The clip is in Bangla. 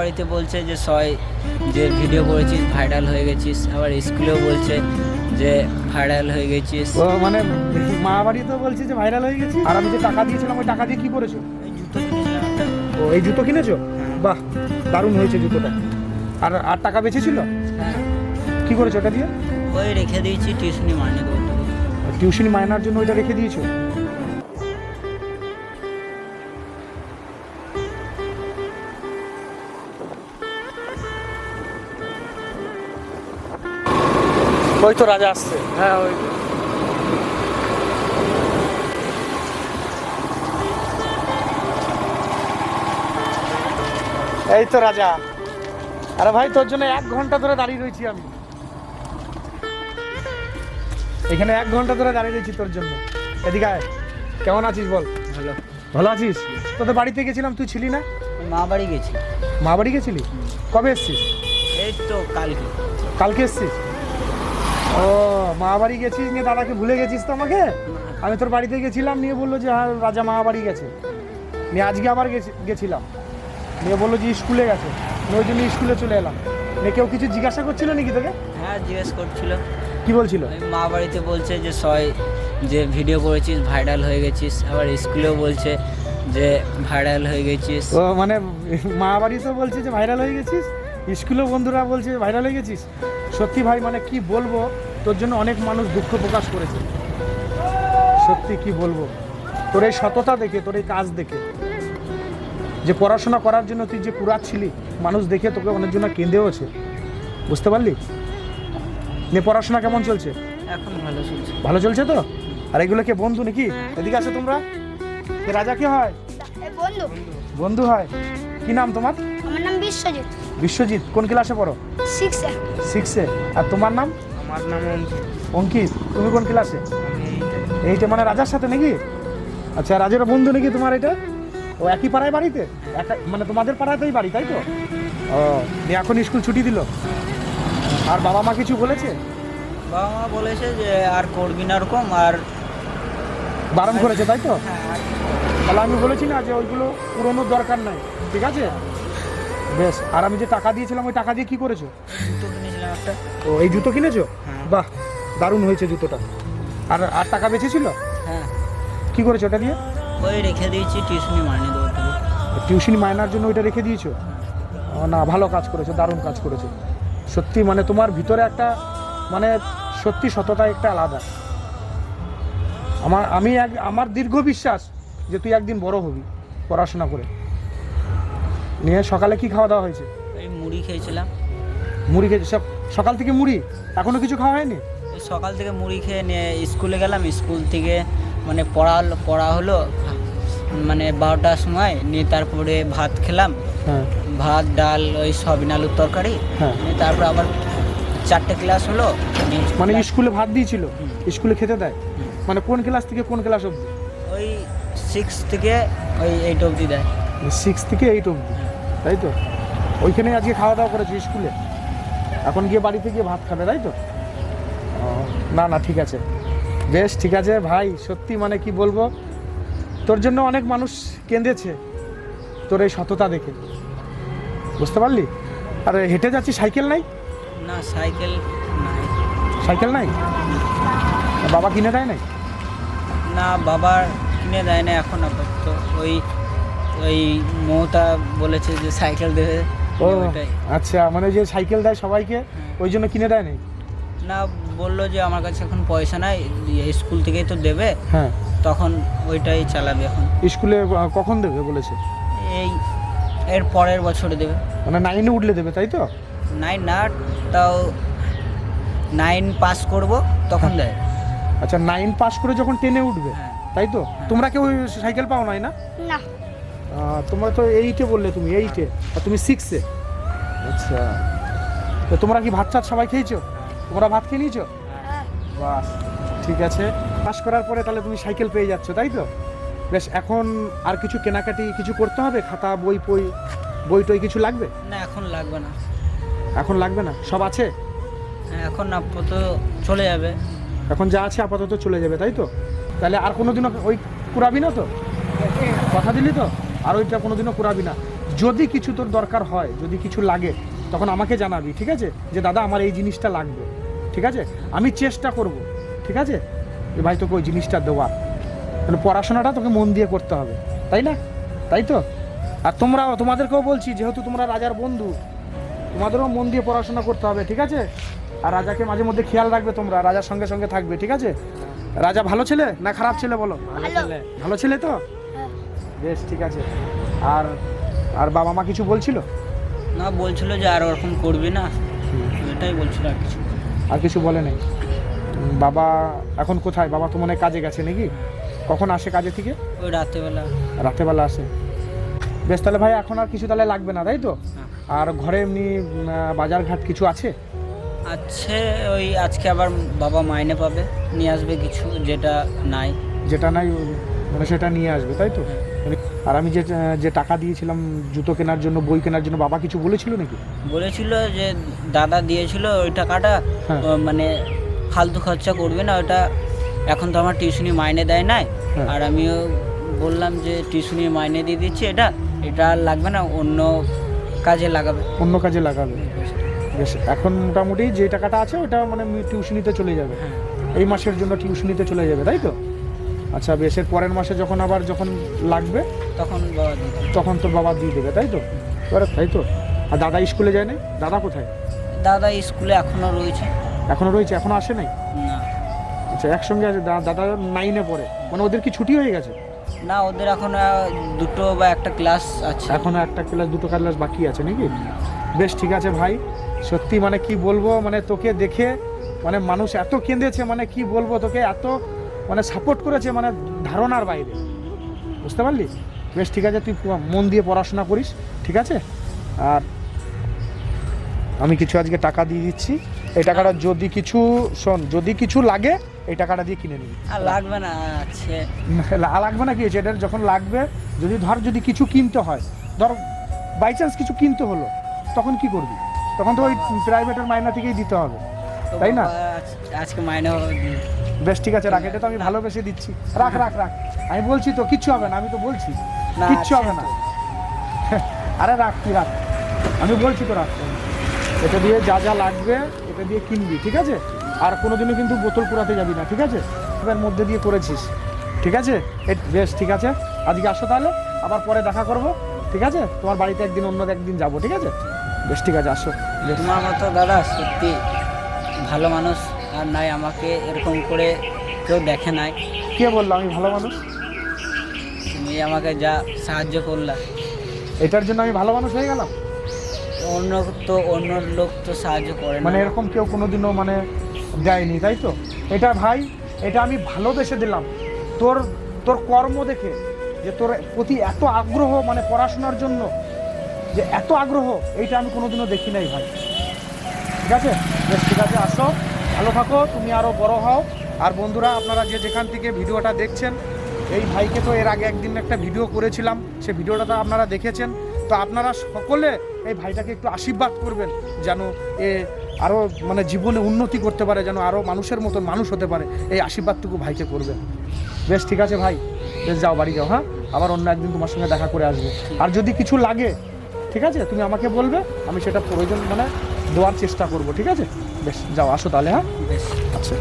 বাড়িতে বলছে যে সয় যে ভিডিও করেছিস ভাইরাল হয়ে গেছিস। আবার স্কুলেও বলছে যে ভাইরাল হয়ে গেছিস। ও মানে মা বাড়িতেও বলছে যে ভাইরাল হয়ে গেছি আর আমি যে টাকা দিয়েছিলাম ওই টাকা দিয়ে কি করেছ? ও এই জুতো কিনেছো? বাহ দারুণ হয়েছে জুতোটা। আর আর টাকা বেঁচেছিল? হ্যাঁ। কি করেছ ওটা দিয়ে? ওই রেখে দিয়েছি টিউশনি মাইনে করতে টিউশনি মায়নার জন্য ওইটা রেখে দিয়েছ? ওই তো রাজা আসছে। হ্যাঁ ওই এই তো রাজা। আরে ভাই তোর জন্য এক ঘণ্টা ধরে দাঁড়িয়ে রয়েছি আমি। এখানে এক ঘণ্টা ধরে দাঁড়িয়ে রয়েছি তোর জন্য। এদিকে আয়। কেমন আছিস বল? ভালো। ভালো আছিস? তোদের বাড়িতে গেছিলাম তুই ছিলি না? মা বাড়ি গেছি। মা বাড়ি গেছিলি? কবে এসছিস? এই তো কালকে। কালকে এসছিস? ও মা বাড়ি গেছিস নিয়ে দাদাকে ভুলে গেছিস তো আমাকে আমি তোর বাড়িতে গেছিলাম নিয়ে বলল যে হ্যাঁ রাজা মা বাড়ি গেছে। নিয়ে আজকে আবার গেছি- গেছিলাম। নিয়ে বলল যে স্কুলে গেছে। ওই জন্য স্কুলে চলে এলাম। নিয়ে কেউ কিছু জিজ্ঞাসা করছিল নাকি তোকে? হ্যাঁ জিজ্ঞেস করছিল। কি বলছিল? মা বাড়িতে বলছে যে সয় যে ভিডিও করেছিস ভাইরাল হয়ে গেছিস। আবার স্কুলেও বলছে যে ভাইরাল হয়ে গেছিস। ও মানে মা বাড়িতেও বলছে যে ভাইরাল হয়ে গেছিস? স্কুলেও বন্ধুরা বলছে ভাইরাল হয়ে গেছিস? সত্যি ভাই মানে কি বলব? তোর জন্য অনেক মানুষ দুঃখ প্রকাশ করেছে। সত্যি কি বলব? তোর এই সততা দেখে তোর এই কাজ দেখে যে পড়াশোনা করার জন্য তুই যে কুড়াচ্ছিলি মানুষ দেখে তোকে অনেকজন কেঁদেওছে। বুঝতে পারলি? নে পড়াশোনা কেমন চলছে? এখন ভালো চলছে। ভালো চলছে তো? আর এগুলো কে বন্ধু নাকি? এদিকে আসো তোমরা। রাজা কি হয়? বন্ধু। বন্ধু হয়। কি নাম তোমার? আমার নাম বিশ্বজিৎ। বিশ্বজিৎ কোন ক্লাসে পড়ো? সিক্সে সিক্সে আর তোমার নাম? আমার নাম অঙ্কিত। তুমি কোন ক্লাসে? এইটা মানে রাজার সাথে নাকি? আচ্ছা রাজের বন্ধু নাকি তোমার এটা? ও একই পাড়ায় বাড়িতে? একা মানে তোমাদের পাড়াতেই বাড়ি তাই তো? ও দিয়ে এখন স্কুল ছুটি দিল। আর বাবা মা কিছু বলেছে? বাবা মা বলেছে যে আর করবি না ওরকম আর বারণ করেছে তাই তো? হ্যাঁ তাহলে আমি বলেছি না যে ওইগুলো পুরোনোর দরকার নাই ঠিক আছে? বেশ আর আমি যে টাকা দিয়েছিলাম ওই টাকা দিয়ে কি করেছ? জুতো কিনেছিলাম একটা। ও এই জুতো কিনেছো? হ্যাঁ। বাহ দারুণ হয়েছে জুতোটা। আর আর টাকা বেঁচেছিল? হ্যাঁ। কি করেছ ওটা দিয়ে? ওই রেখে দিয়েছি টিউশনি মাইনে দেবো টিউশনি মায়নার জন্য ওইটা রেখে দিয়েছ? না ভালো কাজ করেছ দারুণ কাজ করেছ। সত্যি মানে তোমার ভিতরে একটা মানে সত্যি সততা একটা আলাদা। আমার আমি এক আমার দীর্ঘ বিশ্বাস যে তুই একদিন বড় হবি পড়াশোনা করে। নিয়ে সকালে কি খাওয়া দাওয়া হয়েছে? ওই মুড়ি খেয়েছিলাম। মুড়ি খেয়েছে। সব সকাল থেকে মুড়ি? এখনও কিছু খাওয়া হয়নি? সকাল থেকে মুড়ি খেয়ে নিয়ে স্কুলে গেলাম। স্কুল থেকে মানে পড়া হলো- পড়া হলো মানে বারোটার সময় নিয়ে তারপরে ভাত খেলাম। হ্যাঁ। ভাত ডাল ওই সবিন আলুর তরকারি। হ্যাঁ। নিয়ে তারপর আবার চারটে ক্লাস হলো। মানে স্কুলে ভাত দিয়েছিল? স্কুলে খেতে দেয়? মানে কোন ক্লাস থেকে কোন ক্লাস অবধি? ওই সিক্স থেকে ওই এইট অবধি দেয়। সিক্স থেকে এইট অবধি? তাই তো? ওইখানে আজকে খাওয়া দাওয়া করেছি স্কুলে। এখন গিয়ে বাড়িতে গিয়ে ভাত খাবে তাই তো? না না ঠিক আছে। বেশ ঠিক আছে ভাই সত্যি মানে কি বলব? তোর জন্য অনেক মানুষ কেঁদেছে তোর এই সততা দেখে। বুঝতে পারলি? আর হেঁটে যাচ্ছি সাইকেল নাই? না সাইকেল নাই। সাইকেল নাই? বাবা কিনে দেয় নাই? না বাবার কিনে দেয় না এখন আপাতত। ওই ওই মমতা বলেছে যে সাইকেল দেবে ও ওইটাই। আচ্ছা মানে যে সাইকেল দেয় সবাইকে ওই জন্য কিনে দেয় নাই না বলল যে আমার কাছে এখন পয়সা নাই স্কুল থেকেই তো দেবে। হ্যাঁ। তখন ওইটাই চালাবে এখন। স্কুলে কখন দেবে বলেছে? এই এর পরের বছরে দেবে। মানে নাইনে উঠলে দেবে তাই তো? নাইন না তাও নাইন পাস করব তখন দেয়। আচ্ছা নাইন পাস করে যখন টেনে উঠবে হ্যাঁ। তাই তো? তোমরা কেউ সাইকেল পাও নাই না? না। তোমরা তো এইটে বললে তুমি এইটে আর তুমি সিক্সে আচ্ছা। তো তোমরা কি ভাত চাট সবাই খেয়েছো? তোমরা ভাত খেয়ে নিয়েছো? হ্যাঁ, বাস ঠিক আছে। পাস করার পরে তাহলে তুমি সাইকেল পেয়ে যাচ্ছ তাই তো? বেশ এখন আর কিছু কেনাকাটি কিছু করতে হবে? খাতা বই পই বই টই কিছু লাগবে? না এখন লাগবে না। এখন লাগবে না? সব আছে? হ্যাঁ এখন আপাতত চলে যাবে। এখন যা আছে আপাতত চলে যাবে তাই তো? তাহলে আর কোনোদিনও ওই কুড়াবি না তো? কথা দিলি তো? আর ওইটা কোনোদিনও করাবি না। যদি কিছু তোর দরকার হয় যদি কিছু লাগে তখন আমাকে জানাবি ঠিক আছে? যে দাদা আমার এই জিনিসটা লাগবে ঠিক আছে? আমি চেষ্টা করব ঠিক আছে? ভাই তোকে ওই জিনিসটা দেওয়া মানে পড়াশোনাটা তোকে মন দিয়ে করতে হবে তাই না? তাই তো? আর তোমরা তোমাদেরকেও বলছি যেহেতু তোমরা রাজার বন্ধু তোমাদেরও মন দিয়ে পড়াশোনা করতে হবে ঠিক আছে? আর রাজাকে মাঝে মধ্যে খেয়াল রাখবে তোমরা রাজার সঙ্গে সঙ্গে থাকবে ঠিক আছে? রাজা ভালো ছেলে না খারাপ ছেলে বলো? ভালো ভালো ছেলে তো। বেশ ঠিক আছে। আর আর বাবা মা কিছু বলছিল? না বলছিল যে আর ওরকম করবি না। এটাই বলছিল আর কিছু। আর কিছু বলে নেই। বাবা এখন কোথায়? বাবা তো মনে হয় কাজে গেছে নাকি? কখন আসে কাজে থেকে? ওই রাতেবেলা। রাতেবেলা আসে। বেশ তাহলে ভাই এখন আর কিছু তাহলে লাগবে না তাই তো? হ্যাঁ। আর ঘরে এমনি উম, আহ, বাজারঘাট কিছু আছে? আছে ওই আজকে আবার বাবা মাইনে পাবে। নিয়ে আসবে কিছু যেটা নাই। যেটা নাই মানে সেটা নিয়ে আসবে তাই তো? মানে- আর আমি যে যে টাকা দিয়েছিলাম জুতো কেনার জন্য বই কেনার জন্য বাবা কিছু বলেছিল নাকি? বলেছিল যে দাদা দিয়েছিল ওই টাকাটা হ্যাঁ। মানে ফালতু খরচা করবে না ওটা এখন তো আমার টিউশনি মাইনে দেয় নাই। হ্যাঁ। আর আমিও বললাম যে টিউশনি মাইনে দিয়ে দিচ্ছি এটা এটা আর লাগবে না অন্য কাজে লাগাবে। অন্য কাজে লাগাবে। বেশ এখন মোটামুটি যে টাকাটা আছে ওটা মানে টিউশনিতে চলে যাবে। হ্যাঁ। এই মাসের জন্য টিউশনিতে চলে যাবে তাই তো? আচ্ছা বেশ এর পরের মাসে যখন আবার যখন লাগবে তখন বাবা তখন তোর বাবা দিয়ে দেবে তাই তো? এবারে তাই তো? আর দাদা স্কুলে যায় নাই? দাদা কোথায়? দাদা স্কুলে এখনও রয়েছে। এখনও রয়েছে? এখনও আসে নাই? না। আচ্ছা একসঙ্গে আছে? দা- দাদা নাইনে পড়ে। মানে ওদের কি ছুটি হয়ে গেছে? না ওদের এখন দুটো বা একটা ক্লাস আছে। এখনও একটা ক্লাস দুটো ক্লাস বাকি আছে নাকি? বেশ ঠিক আছে ভাই। সত্যি মানে কি বলব মানে তোকে দেখে মানে মানুষ এত কেঁদেছে মানে কি বলব তোকে এত মানে সাপোর্ট করেছে মানে ধারণার বাইরে। বুঝতে পারলি? বেশ ঠিক আছে তুই মন দিয়ে পড়াশোনা করিস ঠিক আছে? আর আমি কিছু আজকে টাকা দিয়ে দিচ্ছি। এই টাকাটা যদি কিছু শোন যদি কিছু লাগে এই টাকাটা দিয়ে কিনে নিবি। আর লাগবে না আছে লাগবে না কি হয়েছে? এটা যখন লাগবে যদি ধর যদি কিছু কিনতে হয় ধর বাই চান্স কিছু কিনতে হলো তখন কি করবি? তখন তো ওই প্রাইভেটের মাইনা থেকেই দিতে হবে তাই না? আজকে মাইনে বেশ ঠিক আছে রাখ এটা তো আমি ভালোবেসে দিচ্ছি। রাখ রাখ রাখ আমি বলছি তো কিচ্ছু হবে না আমি তো বলছি। না, কিচ্ছু হবে না। আরে রাখ তুই রাখ আমি বলছি তো রাখ এটা দিয়ে যা যা লাগবে এটা দিয়ে কিনবি ঠিক আছে? আর কোনো কোনোদিনও কিন্তু বোতল পুরাতে যাবি না ঠিক আছে? এর মধ্যে দিয়ে করেছিস ঠিক আছে? বেশ ঠিক আছে। আজকে আসো তাহলে আবার পরে দেখা করব ঠিক আছে? তোমার বাড়িতে একদিন অন্য একদিন যাব ঠিক আছে? বেশ ঠিক আছে আসো। তোমার মতো দাদা সত্যি ভালো মানুষ আর নাই আমাকে এরকম করে কেউ দেখে নাই। কে বলল? আমি ভালো মানুষ? তুমি আমাকে যা সাহায্য করলা। এটার জন্য আমি ভালো মানুষ হয়ে গেলাম? অন্য তো অন্য লোক তো সাহায্য করে না। মানে এরকম কেউ কোনোদিনও মানে দেয়নি তাই তো? এটা ভাই এটা আমি ভালোবেসে দিলাম। তোর তোর কর্ম দেখে যে তোর প্রতি এত আগ্রহ মানে পড়াশোনার জন্য যে এত আগ্রহ এইটা আমি কোনোদিনও দেখি নাই ভাই। ঠিক আছে? বেশ ঠিক আছে আসো। ভালো থাকো, তুমি আরও বড় হও। আর বন্ধুরা, আপনারা যে যেখান থেকে ভিডিওটা দেখছেন, এই ভাইকে তো এর আগে একদিন একটা ভিডিও করেছিলাম, সে ভিডিওটা তো আপনারা দেখেছেন। তো আপনারা সকলে এই ভাইটাকে একটু আশীর্বাদ করবেন, যেন এ আরও মানে জীবনে উন্নতি করতে পারে, যেন আরও মানুষের মতন মানুষ হতে পারে। এই আশীর্বাদটুকু ভাইকে করবেন। বেশ, ঠিক আছে ভাই? বেশ, যাও, বাড়ি যাও হ্যাঁ? আবার অন্য একদিন তোমার সঙ্গে দেখা করে আসব। আর যদি কিছু লাগে, ঠিক আছে? তুমি আমাকে বলবে, আমি সেটা প্রয়োজন মানে দেওয়ার চেষ্টা করব ঠিক আছে? বেশ যাও আসো তাহলে হ্যাঁ? বেশ। আচ্ছা।